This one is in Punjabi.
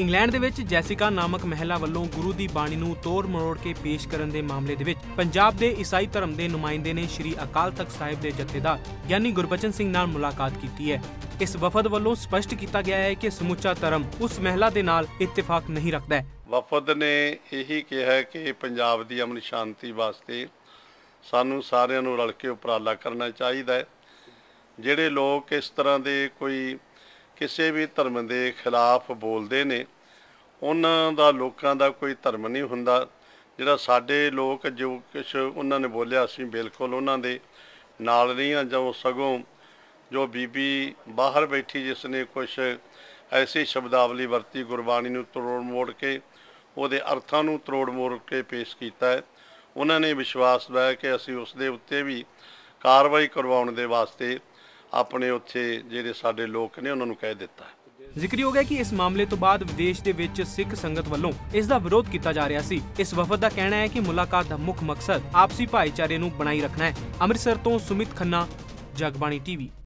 ਇੰਗਲੈਂਡ ਦੇ ਵਿੱਚ ਜੈਸਿਕਾ ਨਾਮਕ ਮਹਿਲਾ ਵੱਲੋਂ ਗੁਰੂ ਦੀ ਬਾਣੀ ਨੂੰ ਤੋੜ ਮਰੋੜ ਕੇ ਪੇਸ਼ ਕਰਨ ਦੇ ਮਾਮਲੇ ਦੇ ਵਿੱਚ ਪੰਜਾਬ ਦੇ ਈਸਾਈ ਧਰਮ ਦੇ ਨੁਮਾਇੰਦੇ ਨੇ ਸ੍ਰੀ ਅਕਾਲ ਤਖਤ ਸਾਹਿਬ ਦੇ ਜਥੇਦਾਰ ਯਾਨੀ ਗੁਰਬਚਨ ਸਿੰਘ ਨਾਲ ਮੁਲਾਕਾਤ ਕੀਤੀ ਹੈ। ਇਸ ਵਫਦ ਵੱਲੋਂ ਸਪਸ਼ਟ ਕੀਤਾ ਗਿਆ ਹੈ ਕਿ ਸਮੁੱਚਾ ਧਰਮ ਉਸ ਮਹਿਲਾ ਦੇ ਨਾਲ ਇਤਫ਼ਾਕ ਨਹੀਂ ਰੱਖਦਾ ਹੈ। ਵਫਦ ਨੇ ਇਹੀ ਕਿਹਾ ਕਿ ਪੰਜਾਬ ਦੀ ਅਮਨ ਸ਼ਾਂਤੀ ਵਾਸਤੇ ਸਾਨੂੰ ਸਾਰਿਆਂ ਨੂੰ ਰਲ ਕੇ ਉਪਰਾਲਾ ਕਰਨਾ ਚਾਹੀਦਾ ਹੈ। ਜਿਹੜੇ ਲੋਕ ਇਸ ਤਰ੍ਹਾਂ ਦੇ ਕੋਈ ਕਿਸੇ ਵੀ ਧਰਮ ਦੇ ਖਿਲਾਫ ਬੋਲਦੇ ਨੇ, ਉਹਨਾਂ ਦਾ ਲੋਕਾਂ ਦਾ ਕੋਈ ਧਰਮ ਨਹੀਂ ਹੁੰਦਾ। ਜਿਹੜਾ ਸਾਡੇ ਲੋਕ ਜੋ ਕੁਝ ਉਹਨਾਂ ਨੇ ਬੋਲਿਆ ਅਸੀਂ ਬਿਲਕੁਲ ਉਹਨਾਂ ਦੇ ਨਾਲ ਨਹੀਂ ਹਾਂ ਜੋ ਸਗੋਂ ਜੋ ਬੀਬੀ ਬਾਹਰ ਬੈਠੀ ਜਿਸ ਨੇ ਕੁਝ ਐਸੀ ਸ਼ਬਦਾਵਲੀ ਵਰਤੀ, ਗੁਰਬਾਣੀ ਨੂੰ ਤਰੋੜ ਮੋੜ ਕੇ, ਉਹਦੇ ਅਰਥਾਂ ਨੂੰ ਤਰੋੜ ਮੋੜ ਕੇ ਪੇਸ਼ ਕੀਤਾ ਹੈ। ਉਹਨਾਂ ਨੇ ਵਿਸ਼ਵਾਸ ਦਿਵਾਇਆ ਕਿ ਅਸੀਂ ਉਸ ਦੇ ਉੱਤੇ ਵੀ ਕਾਰਵਾਈ ਕਰਵਾਉਣ ਦੇ ਵਾਸਤੇ ਆਪਣੇ ਉੱਥੇ ਜਿਹੜੇ ਸਾਡੇ ਲੋਕ ਨੇ ਉਹਨਾਂ ਨੂੰ ਕਹਿ ਦਿੱਤਾ। ਹੈ ਜ਼ਿਕਰਯੋਗ ਹੈ ਕਿ ਇਸ ਮਾਮਲੇ ਤੋਂ ਬਾਅਦ ਵਿਦੇਸ਼ ਦੇ ਵਿੱਚ ਸਿੱਖ ਸੰਗਤ ਵੱਲੋਂ ਇਸ ਦਾ ਵਿਰੋਧ ਕੀਤਾ ਜਾ ਰਿਹਾ ਸੀ। ਇਸ ਵਫਦ ਦਾ ਕਹਿਣਾ ਹੈ ਕਿ ਮੁਲਾਕਾਤ ਦਾ ਮੁੱਖ ਮਕਸਦ ਆਪਸੀ ਭਾਈਚਾਰੇ ਨੂੰ ਬਣਾਈ ਰੱਖਣਾ ਹੈ। ਅੰਮ੍ਰਿਤਸਰ ਤੋਂ ਸੁਮਿਤ ਖੰਨਾ, ਜਗਬਾਣੀ ਟੀਵੀ।